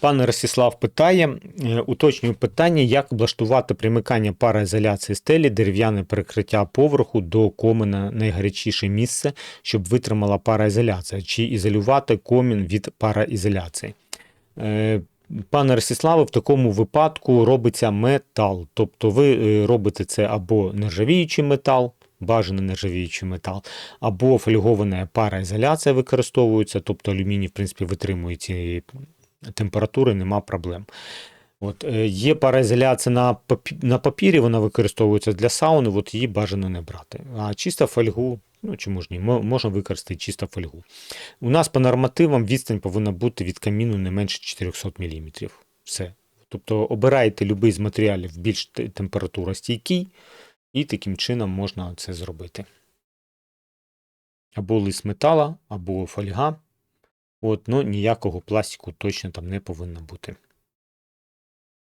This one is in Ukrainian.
Пан Ростислав питає, е, уточнюю питання, як облаштувати примикання параізоляції стелі, дерев'яне перекриття поверху до комина найгарячіше місце, щоб витримала параізоляція, чи ізолювати комін від параізоляції. Е, Пане Ростиславе, в такому випадку робиться метал. Тобто ви е, робите це або нержавіючий метал, бажаний нержавіючий метал, або фольгована параізоляція використовується, тобто алюміній, в принципі, витримує ці температури, нема проблем. От, е, є параізоляція на, на папірі, вона використовується для сауни, от її бажано не брати. А чиста фольгу, ну чому ж ні, можна використати чисто фольгу. У нас по нормативам відстань повинна бути від каміну не менше 400 мм. Все. Тобто обираєте будь-який з матеріалів більш температуростійкий, і таким чином можна це зробити. Або лист метала, або фольга. От, ну ніякого пластику точно там не повинно бути.